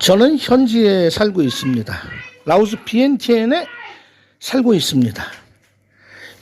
저는 현지에 살고 있습니다. 라오스 비엔티엔에 살고 있습니다.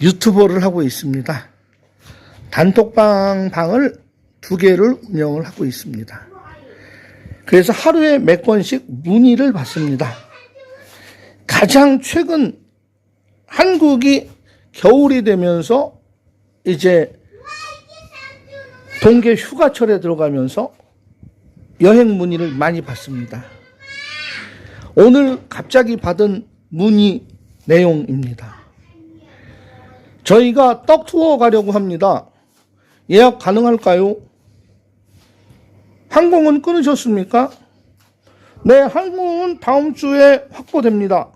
유튜버를 하고 있습니다. 단톡방 방을 두 개를 운영을 하고 있습니다. 그래서 하루에 몇 건씩 문의를 받습니다. 가장 최근 한국이 겨울이 되면서 이제 동계 휴가철에 들어가면서 여행 문의를 많이 받습니다. 오늘 갑자기 받은 문의 내용입니다. 저희가 떡 투어 가려고 합니다. 예약 가능할까요? 항공은 끊으셨습니까? 네, 항공은 다음 주에 확보됩니다.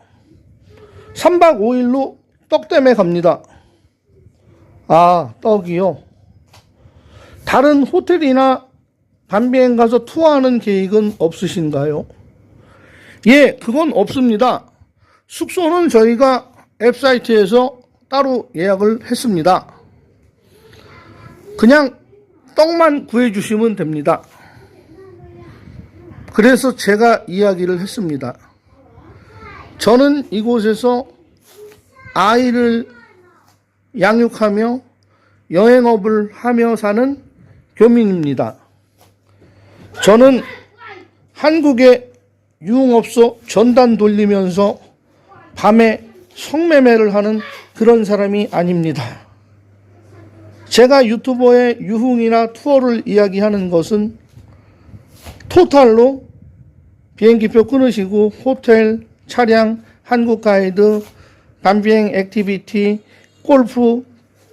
3박 5일로 떡댐에 갑니다. 아, 떡이요? 다른 호텔이나 밤비행 가서 투어하는 계획은 없으신가요? 예, 그건 없습니다. 숙소는 저희가 앱사이트에서 따로 예약을 했습니다. 그냥 떡만 구해주시면 됩니다. 그래서 제가 이야기를 했습니다. 저는 이곳에서 아이를 양육하며 여행업을 하며 사는 교민입니다. 저는 한국의 유흥업소 전단 돌리면서 밤에 성매매를 하는 그런 사람이 아닙니다. 제가 유튜버의 유흥이나 투어를 이야기하는 것은 토탈로 비행기표 끊으시고 호텔, 차량, 한국 가이드, 밤비행 액티비티, 골프,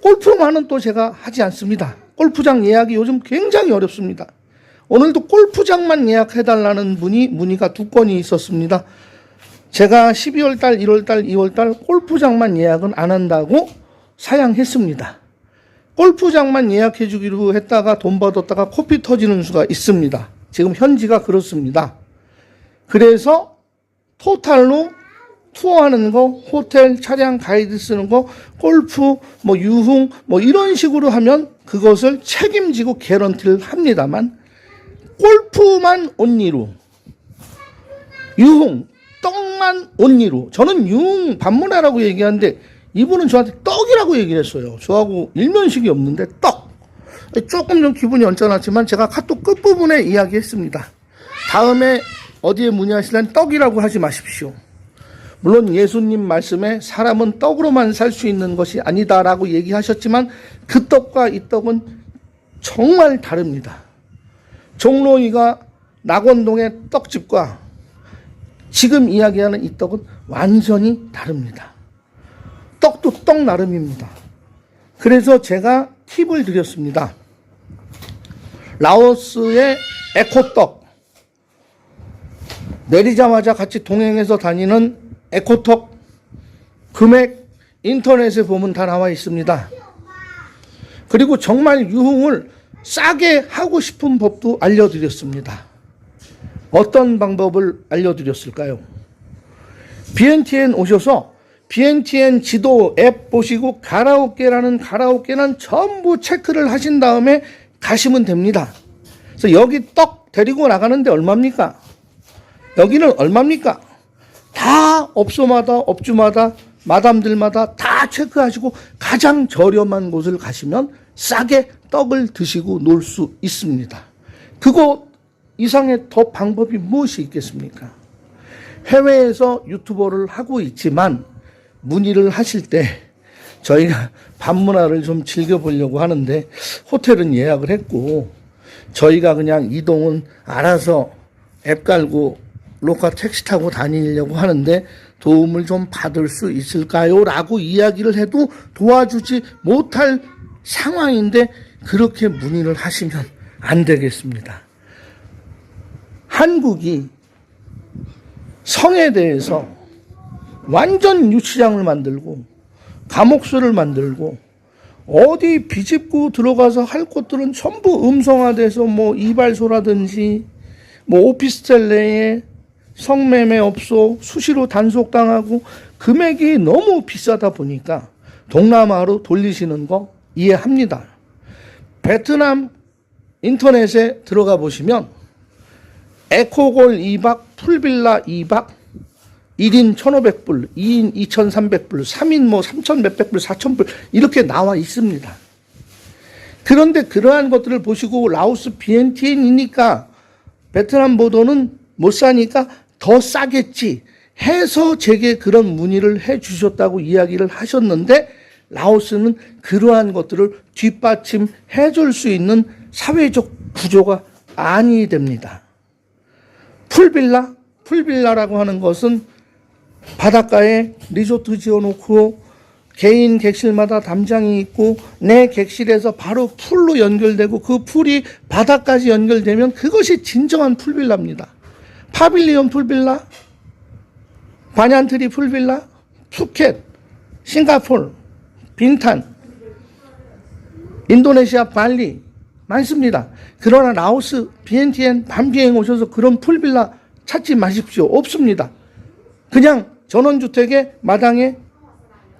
골프만은 또 제가 하지 않습니다. 골프장 예약이 요즘 굉장히 어렵습니다. 오늘도 골프장만 예약해달라는 분이 문의가 두 건이 있었습니다. 제가 12월 달, 1월 달, 2월 달 골프장만 예약은 안 한다고 사양했습니다. 골프장만 예약해 주기로 했다가 돈 받았다가 코피 터지는 수가 있습니다. 지금 현지가 그렇습니다. 그래서 토탈로 투어하는 거, 호텔, 차량, 가이드 쓰는 거, 골프, 뭐 유흥, 뭐 이런 식으로 하면 그것을 책임지고 개런티를 합니다만 골프만 온리로 유흥, 떡만 온리로 저는 유흥 반문화라고 얘기하는데 이분은 저한테 떡이라고 얘기를 했어요. 저하고 일면식이 없는데 떡. 조금 좀 기분이 언짢았지만 제가 카톡 끝부분에 이야기했습니다. 다음에 어디에 문의하시면 떡이라고 하지 마십시오. 물론 예수님 말씀에 사람은 떡으로만 살 수 있는 것이 아니다라고 얘기하셨지만 그 떡과 이 떡은 정말 다릅니다. 종로이가 낙원동의 떡집과 지금 이야기하는 이 떡은 완전히 다릅니다. 떡도 떡 나름입니다. 그래서 제가 팁을 드렸습니다. 라오스의 에코떡. 내리자마자 같이 동행해서 다니는 에코떡 금액 인터넷에 보면 다 나와 있습니다. 그리고 정말 유흥을 싸게 하고 싶은 법도 알려드렸습니다. 어떤 방법을 알려드렸을까요? BNTN 오셔서 BNTN 지도 앱 보시고 가라오케라는 가라오케는 전부 체크를 하신 다음에 가시면 됩니다. 그래서 여기 떡 데리고 나가는데 얼마입니까? 여기는 얼마입니까? 다 업소마다 업주마다 마담들마다 다 체크하시고 가장 저렴한 곳을 가시면 싸게 떡을 드시고 놀 수 있습니다. 그거 이상의 더 방법이 무엇이 있겠습니까? 해외에서 유튜버를 하고 있지만 문의를 하실 때 저희가 밤문화를 좀 즐겨보려고 하는데 호텔은 예약을 했고 저희가 그냥 이동은 알아서 앱 깔고 로카 택시 타고 다니려고 하는데 도움을 좀 받을 수 있을까요? 라고 이야기를 해도 도와주지 못할 상황인데 그렇게 문의를 하시면 안 되겠습니다. 한국이 성에 대해서 완전 유치장을 만들고 감옥수를 만들고 어디 비집고 들어가서 할 것들은 전부 음성화돼서 뭐 이발소라든지 뭐 오피스텔 내에 성매매 업소 수시로 단속당하고 금액이 너무 비싸다 보니까 동남아로 돌리시는 거 이해합니다. 베트남 인터넷에 들어가 보시면 에코골 2박, 풀빌라 2박, 1인 1,500불, 2인 2,300불, 3인 뭐 3,000 몇백 불, 4,000불 이렇게 나와 있습니다. 그런데 그러한 것들을 보시고 라오스 BNTN이니까 베트남 보도는 못 사니까 더 싸겠지 해서 제게 그런 문의를 해 주셨다고 이야기를 하셨는데 라오스는 그러한 것들을 뒷받침해 줄 수 있는 사회적 구조가 아니 됩니다. 풀빌라? 풀빌라라고 하는 것은 바닷가에 리조트 지어놓고 개인 객실마다 담장이 있고 내 객실에서 바로 풀로 연결되고 그 풀이 바다까지 연결되면 그것이 진정한 풀빌라입니다. 파빌리온 풀빌라, 바냔트리 풀빌라, 푸켓, 싱가폴, 빈탄, 인도네시아 발리 많습니다. 그러나 라오스, 비엔티엔 밤비행 오셔서 그런 풀빌라 찾지 마십시오. 없습니다. 그냥 전원주택의 마당에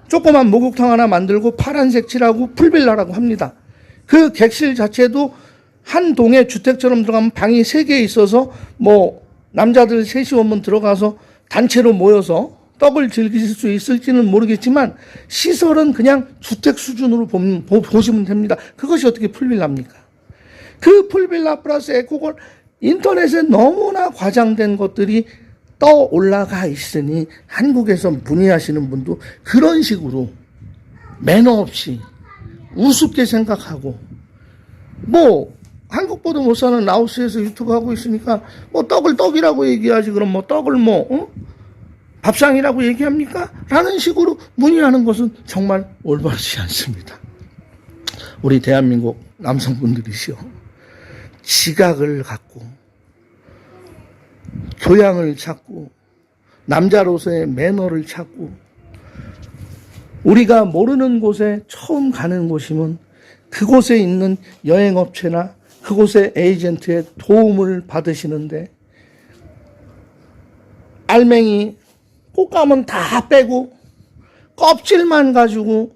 조그만 목욕탕 하나 만들고 파란색 칠하고 풀빌라라고 합니다. 그 객실 자체도 한 동의 주택처럼 들어가면 방이 세개 있어서 뭐 남자들 셋이 오면 들어가서 단체로 모여서 떡을 즐기실 수 있을지는 모르겠지만 시설은 그냥 주택 수준으로 보시면 됩니다. 그것이 어떻게 풀빌라입니까? 그 풀빌라 플러스 에코골 인터넷에 너무나 과장된 것들이 떠 올라가 있으니 한국에서 문의하시는 분도 그런 식으로 매너 없이 우습게 생각하고 뭐 한국보도 못 사는 라오스에서 유튜브 하고 있으니까 뭐 떡을 떡이라고 얘기하지 그럼 뭐 떡을 뭐 어? 밥상이라고 얘기합니까? 라는 식으로 문의하는 것은 정말 올바르지 않습니다. 우리 대한민국 남성분들이시여 지각을 갖고 교양을 찾고 남자로서의 매너를 찾고 우리가 모르는 곳에 처음 가는 곳이면 그곳에 있는 여행업체나 그곳의 에이전트의 도움을 받으시는데 알맹이 꽃감은 다 빼고 껍질만 가지고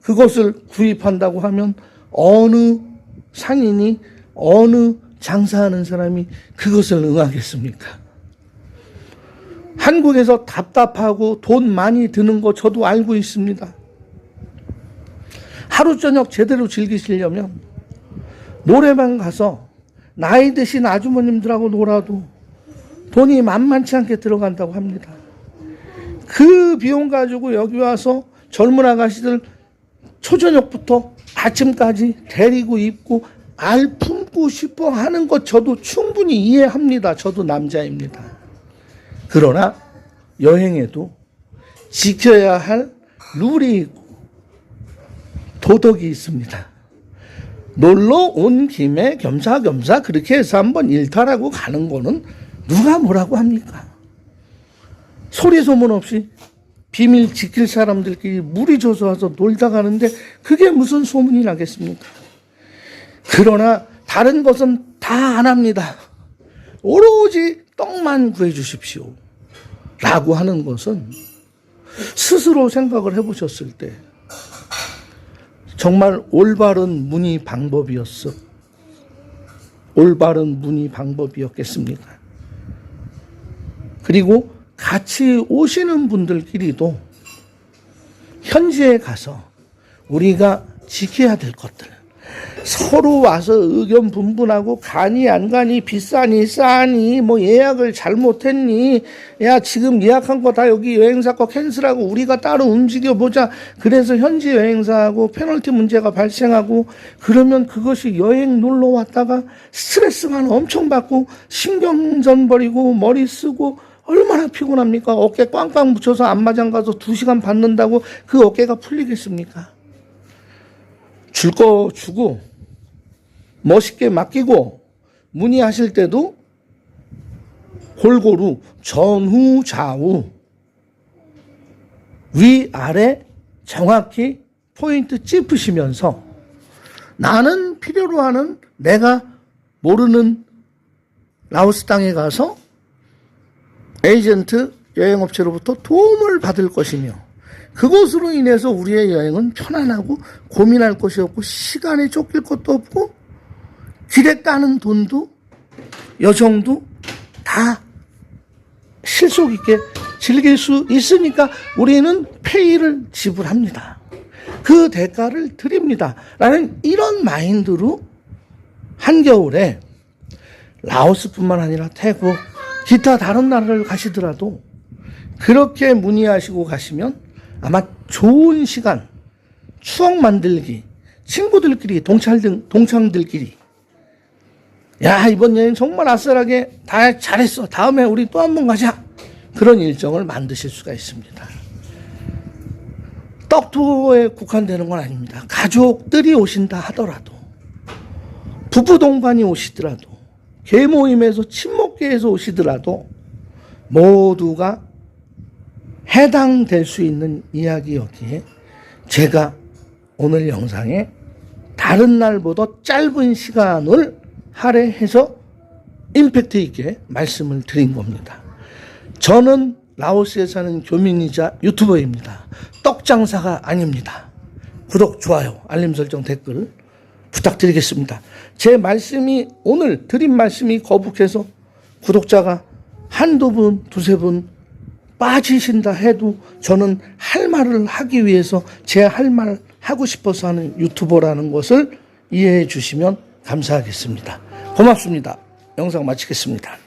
그것을 구입한다고 하면 어느 상인이 어느 장사하는 사람이 그것을 응하겠습니까? 한국에서 답답하고 돈 많이 드는 거 저도 알고 있습니다. 하루 저녁 제대로 즐기시려면 노래방 가서 나이 드신 아주머님들하고 놀아도 돈이 만만치 않게 들어간다고 합니다. 그 비용 가지고 여기 와서 젊은 아가씨들 초저녁부터 아침까지 데리고 입고 알 품고 싶어 하는 것 저도 충분히 이해합니다. 저도 남자입니다. 그러나 여행에도 지켜야 할 룰이 있고 도덕이 있습니다. 놀러 온 김에 겸사겸사 그렇게 해서 한번 일탈하고 가는 거는 누가 뭐라고 합니까? 소리 소문 없이 비밀 지킬 사람들끼리 물이 져서 와서 놀다 가는데 그게 무슨 소문이 나겠습니까? 그러나 다른 것은 다 안 합니다. 오로지 떡만 구해 주십시오. 라고 하는 것은 스스로 생각을 해 보셨을 때 정말 올바른 문의 방법이었어. 올바른 문의 방법이었겠습니까? 그리고 같이 오시는 분들끼리도 현지에 가서 우리가 지켜야 될 것들. 서로 와서 의견 분분하고 가니 안 가니 비싸니 싸니 뭐 예약을 잘못했니 야 지금 예약한 거 다 여기 여행사 거 캔슬하고 우리가 따로 움직여 보자. 그래서 현지 여행사하고 페널티 문제가 발생하고 그러면 그것이 여행 놀러 왔다가 스트레스만 엄청 받고 신경전 버리고 머리 쓰고 얼마나 피곤합니까? 어깨 꽝꽝 붙여서 안마장 가서 두 시간 받는다고 그 어깨가 풀리겠습니까? 줄 거 주고 멋있게 맡기고 문의하실 때도 골고루 전후 좌우 위 아래 정확히 포인트 짚으시면서 나는 필요로 하는 내가 모르는 라오스 땅에 가서 에이전트 여행업체로부터 도움을 받을 것이며 그것으로 인해서 우리의 여행은 편안하고 고민할 것이 없고 시간에 쫓길 것도 없고 길에 까는 돈도 여정도 다 실속 있게 즐길 수 있으니까 우리는 페이를 지불합니다. 그 대가를 드립니다. 라는 이런 마인드로 한겨울에 라오스뿐만 아니라 태국, 기타 다른 나라를 가시더라도 그렇게 문의하시고 가시면 아마 좋은 시간, 추억 만들기, 친구들끼리, 동창들, 동창들끼리 야, 이번 여행 정말 아슬하게 다 잘했어. 다음에 우리 또 한 번 가자. 그런 일정을 만드실 수가 있습니다. 떡투어에 국한되는 건 아닙니다. 가족들이 오신다 하더라도, 부부 동반이 오시더라도, 개모임에서 친목계에서 오시더라도, 모두가 해당될 수 있는 이야기였기에 제가 오늘 영상에 다른 날보다 짧은 시간을 할애해서 임팩트 있게 말씀을 드린 겁니다. 저는 라오스에 사는 교민이자 유튜버입니다. 떡장사가 아닙니다. 구독, 좋아요, 알림 설정, 댓글 부탁드리겠습니다. 제 말씀이 오늘 드린 말씀이 거북해서 구독자가 한두 분, 두세 분 빠지신다 해도 저는 할 말을 하기 위해서 제 할 말 하고 싶어서 하는 유튜버라는 것을 이해해 주시면 감사하겠습니다. 고맙습니다. 영상 마치겠습니다.